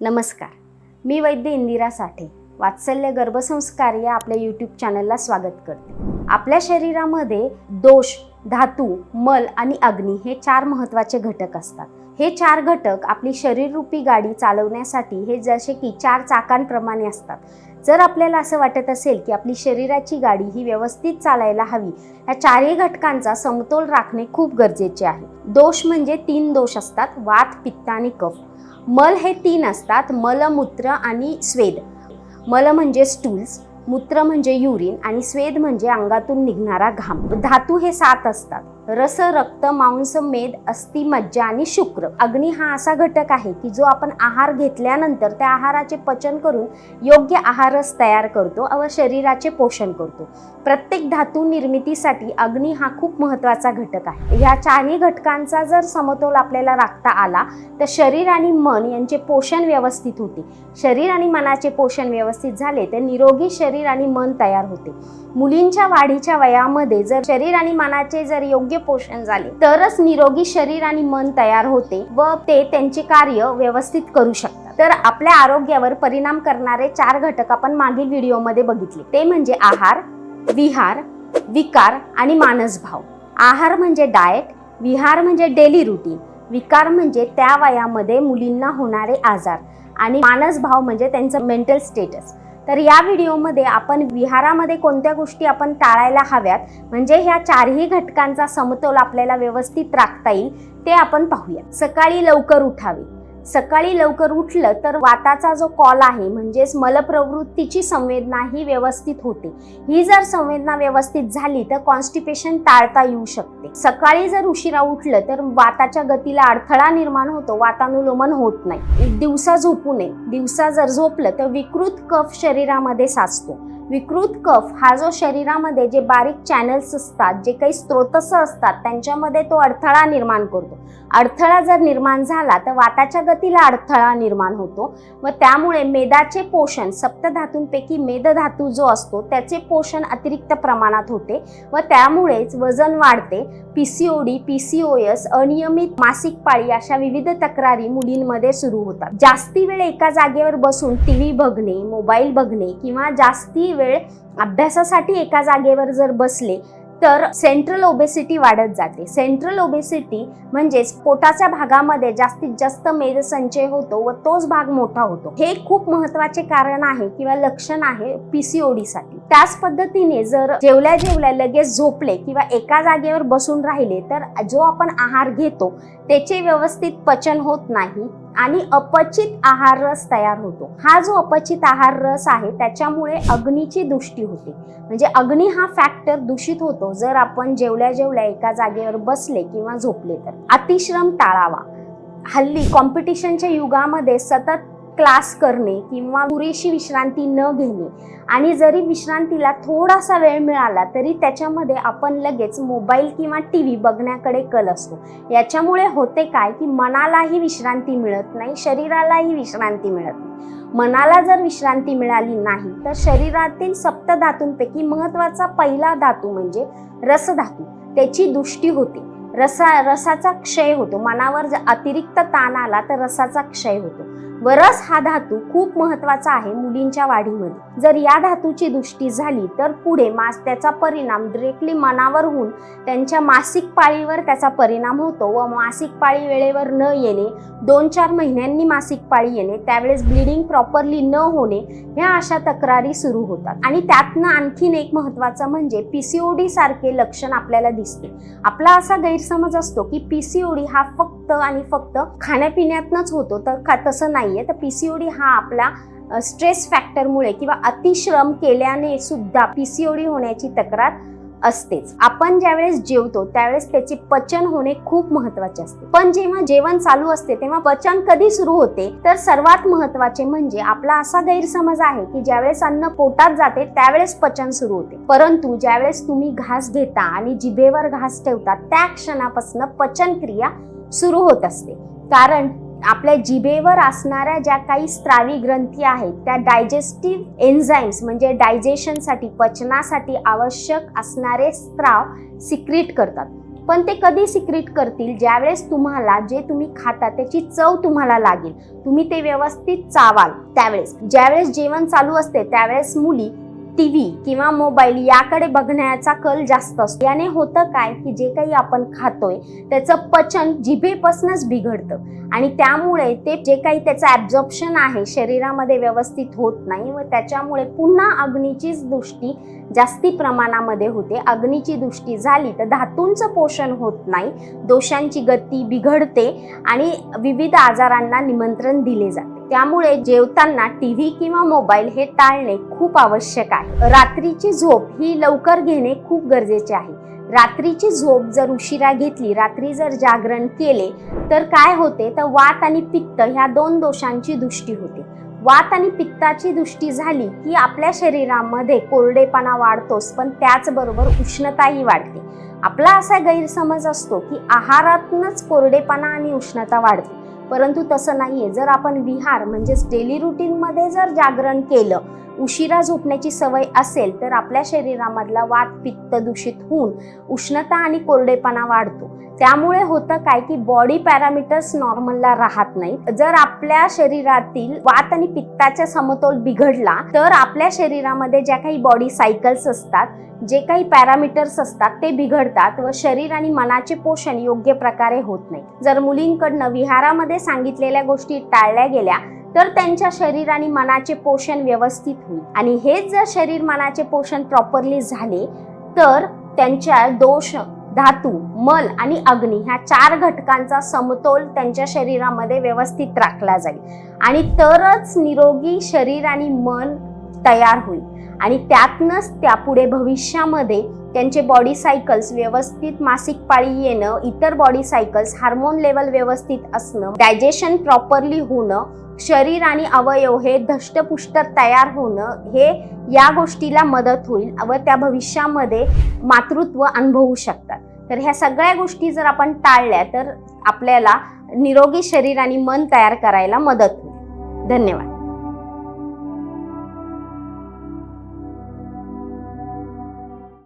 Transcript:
नमस्कार. मी वैद्य इंदिरा साठे वात्सल्य गर्भसंस्कार या आपल्या यूट्यूब चॅनलला स्वागत करते. आपल्या शरीरामध्ये दोष धातू मल आणि अग्नी हे चार महत्त्वाचे घटक असतात. हे चार घटक आपली शरीररूपी गाडी चालवण्यासाठी हे जसे की चार चाकांप्रमाणे असतात. जर आपल्याला असं वाटत असेल की आपली शरीराची गाडी ही व्यवस्थित चालायला हवी या चारही घटकांचा समतोल राखणे खूप गरजेचे आहे. दोष म्हणजे तीन दोष असतात वात पित्त आणि कफ. मल हे तीन असतात मलमूत्र आणि स्वेद. मल म्हणजे स्टूल्स मूत्र म्हणजे युरिन आणि स्वेद म्हणजे अंगातून निघणारा घाम. धातू हे सात असतात. रस रक्त मांस मेद अस्थि मज्जा आणि शुक्र. अग्नी हा असा घटक आहे की जो आपण आहार घेतल्यानंतर त्या आहाराचे पचन करून योग्य आहारच तयार करतो व शरीराचे पोषण करतो. प्रत्येक धातू निर्मितीसाठी अग्नी हा खूप महत्त्वाचा घटक आहे. ह्या चारही घटकांचा जर समतोल आपल्याला राखता आला तर शरीर आणि मन यांचे पोषण व्यवस्थित होते. शरीर आणि मनाचे पोषण व्यवस्थित झाले तर निरोगी शरीर आणि मन तयार होते. मुलींच्या वाढीच्या वयामध्ये जर शरीर आणि मनाचे जर योग्य पोषण झाले. तरच निरोगी शरीर आणि मन तयार होते व ते त्यांचे कार्य व्यवस्थित करू शकतात. तर आपल्या आरोग्यावर परिणाम करणारे चार घटक आपण मागील व्हिडिओमध्ये बघितले. ते म्हणजे आहार विहार विकार आणि मानसभाव. आहार म्हणजे डाएट विहार म्हणजे डेली रुटीन विकार म्हणजे त्या वयामध्ये मुलींना होणारे आजार. आणि मानसभाव म्हणजे त्यांचं मेंटल स्टेटस तर या व्हिडिओमध्ये आपण विहारामध्ये कोणत्या गोष्टी आपण टाळायला हव्यात? म्हणजे ह्या चारही घटकांचा समतोल आपल्याला व्यवस्थित राखता येईल ते आपण पाहूया सकाळी लवकर उठावे. सकाळी लवकर उठलं तर वाताचा जो कॉल आहे म्हणजेच मलप्रवृत्तीची संवेदना ही व्यवस्थित होते. ही जर संवेदना व्यवस्थित झाली तर कॉन्स्टिपेशन टाळता येऊ शकते. सकाळी जर उशिरा उठलं तर वाताच्या गतीला अडथळा निर्माण होतो वातानुलोमन होत नाही. दिवसा झोपू नये. दिवसा जर झोपलं तर विकृत कफ शरीरामध्ये साचतो. विकृत कफ हा जो शरीरामध्ये जे बारीक चॅनल्स असतात जे काही स्त्रोतस असतात त्यांच्यामध्ये तो अडथळा निर्माण करतो. अडथळा जर निर्माण झाला तर वाताच्या गतीला अडथळा निर्माण होतो. व त्यामुळे मेदाचे पोषण सप्तधातूंपैकी मेदधातू जो असतो त्याचे पोषण अतिरिक्त प्रमाणात होते. व त्यामुळेच वजन वाढते. पीसीओडी पीसीओएस अनियमित मासिक पाळी अशा विविध तक्रारी मुलींमध्ये सुरू होतात. जास्ती वेळ एका जागेवर बसून टी व्ही बघणे मोबाईल बघणे किंवा जास्ती वेळ अभ्यासासाठी एका जागेवर जर बसले तर सेंट्रल ओबेसिटी वाढत जाते. सेंट्रल ओबेसिटी म्हणजेच पोटाच्या भागामध्ये जास्तीत जास्त मेद संचय होतो व तोच भाग मोठा होतो. हे खूप महत्त्वाचे कारण आहे किंवा लक्षण आहे पीसीओडी साठी. त्याच पद्धतीने जर जेवल्या जेवल्या लगेच झोपले किंवा एका जागेवर बसून राहिले तर जो आपण आहार घेतो त्याचे व्यवस्थित पचन होत नाही. आणि अपचित आहार रस तयार होतो. हा जो अपचित आहार रस आहे त्याच्यामुळे अग्नीची दृष्टी होते. म्हणजे अग्नी हा फॅक्टर दूषित होतो. जर आपण जेवल्या जेवल्या एका जागेवर बसले किंवा झोपले तर. अतिश्रम टाळावा. हल्ली कॉम्पिटिशनच्या युगामध्ये सतत क्लास करणे किंवा पुरेशी विश्रांती न घेणे. आणि जरी विश्रांतीला थोडासा वेळ मिळाला तरी त्याच्यामध्ये आपण लगेच मोबाईल किंवा टी व्ही बघण्याकडे कल असतो. याच्यामुळे होते काय की मनालाही विश्रांती मिळत नाही शरीरालाही विश्रांती मिळत नाही. मनाला जर विश्रांती मिळाली नाही तर शरीरातील सप्तधातूंपैकी महत्त्वाचा पहिला धातू म्हणजे रसधातू. त्याची दृष्टी होते. रसा रसाचा क्षय होतो. मनावर जर अतिरिक्त ताण आला तर रसाचा क्षय होतो. व रस हा धातू खूप महत्त्वाचा आहे मुलींच्या वाढीमध्ये. जर या धातूची दृष्टी झाली तर पुढे मास त्याचा परिणाम डिरेक्टली मनावर होऊन त्यांच्या मासिक पाळीवर त्याचा परिणाम होतो व मासिक पाळी वेळेवर न येणे दोन चार महिन्यांनी मासिक पाळी येणे त्यावेळेस ब्लिडिंग प्रॉपरली न होणे ह्या अशा तक्रारी सुरू होतात. आणि त्यातनं आणखीन एक महत्वाचं म्हणजे पीसीओडी सारखे लक्षण आपल्याला दिसते. आपला असा गैरसमज असतो की पीसीओडी हा फक्त फक्त आणि फक्त खाण्यापिण्यातनच होतो. तर का तसं नाहीये. तर पीसीओडी हा आपला स्ट्रेस फॅक्टरमुळे किंवा अतिश्रम केल्याने सुद्धा पीसीओडी होण्याची तक्रार असतेच. आपण ज्यावेळेस जेवतो त्यावेळेस त्याचे पचन होणे खूप महत्त्वाचे असते. पण जेव्हा जेवण चालू असते तेव्हा पचन कधी सुरू होते? तर सर्वात महत्त्वाचे म्हणजे आपला असा गैरसमज आहे की ज्यावेळेस अन्न पोटात जाते त्यावेळेस पचन सुरू होते. परंतु ज्यावेळेस तुम्ही घास घेता आणि जिभेवर घास ठेवता त्या क्षणापासून पचन क्रिया सुरू होत असते. कारण आपल्या जिभेवर असणाऱ्या ज्या काही स्त्रावी ग्रंथी आहेत त्या डायजेस्टिव्ह एन्झाईम्स म्हणजे डायजेशनसाठी पचनासाठी आवश्यक असणारे स्त्राव सिक्रीट करतात. पण ते कधी सिक्रीट करतील? ज्यावेळेस तुम्हाला जे तुम्ही खाता त्याची चव तुम्हाला लागेल. तुम्ही ते व्यवस्थित चावाल त्यावेळेस. ज्यावेळेस जेवण चालू असते त्यावेळेस मुली टी व्ही किंवा मोबाईल याकडे बघण्याचा कल जास्त असतो. याने होतं काय की जे काही आपण खातोय त्याचं पचन जिभेपासूनच बिघडतं. आणि त्यामुळे ते जे काही त्याचं ॲब्झॉर्प्शन आहे शरीरामध्ये व्यवस्थित होत नाही व त्याच्यामुळे पुन्हा अग्नीचीच दृष्टी जास्ती प्रमाणामध्ये होते. अग्नीची दृष्टी झाली तर धातूंचं पोषण होत नाही दोषांची गती बिघडते आणि विविध आजारांना निमंत्रण दिले जाते. त्यामुळे जेवताना टी व्ही किंवा मोबाईल हे टाळणे खूप आवश्यक आहे. रात्रीची झोप ही लवकर घेणे खूप गरजेचे आहे. रात्रीची झोप जर उशिरा घेतली रात्री जर जागरण केले तर काय होते? तर वात आणि पित्त ह्या दोन दोषांची दृष्टी होते. वात आणि पित्ताची दृष्टी झाली की आपल्या शरीरामध्ये कोरडेपणा वाढतोच पण त्याचबरोबर उष्णताही वाढते. आपला असा गैरसमज असतो की आहारातूनच कोरडेपणा आणि उष्णता वाढते. परंतु तसं नाही आहे जर आपण विहार म्हणजेच डेली रुटीनमध्ये जर जागरण केलं उशिरा झोपण्याची सवय असेल तर आपल्या शरीरामधला वात पित्त दूषित होऊन उष्णता आणि कोरडेपणा वाढतो. त्यामुळे होतं काय की बॉडी पॅरामीटर्स नॉर्मलला राहत नाहीत. जर आपल्या शरीरातील वात आणि पित्ताचा समतोल बिघडला तर आपल्या शरीरामध्ये ज्या काही बॉडी सायकल्स असतात जे काही पॅरामीटर्स असतात ते बिघडतात व शरीर आणि मनाचे पोषण योग्य प्रकारे होत नाही जर मुलींकडनं विहारामध्ये सांगितलेल्या गोष्टी टाळल्या गेल्या तर त्यांच्या शरीर आणि मनाचे पोषण व्यवस्थित होईल. आणि हेच जर शरीर मनाचे पोषण प्रॉपरली झाले तर त्यांच्या दोष धातू मल आणि अग्नी ह्या चार घटकांचा समतोल त्यांच्या शरीरामध्ये व्यवस्थित राखला जाईल. आणि तरच निरोगी शरीर आणि मन तयार होईल. आणि त्यातनंच त्यापुढे भविष्यामध्ये त्यांचे बॉडी सायकल्स व्यवस्थित मासिक पाळी येणं इतर बॉडी सायकल्स हार्मोन लेवल व्यवस्थित असणं डायजेशन प्रॉपरली होणं शरीर आणि अवयव हे धष्टपुष्ट तयार होणं हे या गोष्टीला मदत होईल व त्या भविष्यामध्ये मातृत्व अनुभवू शकतात. तर ह्या सगळ्या गोष्टी जर आपण टाळल्या तर आपल्याला निरोगी शरीर आणि मन तयार करायला मदत होईल. धन्यवाद.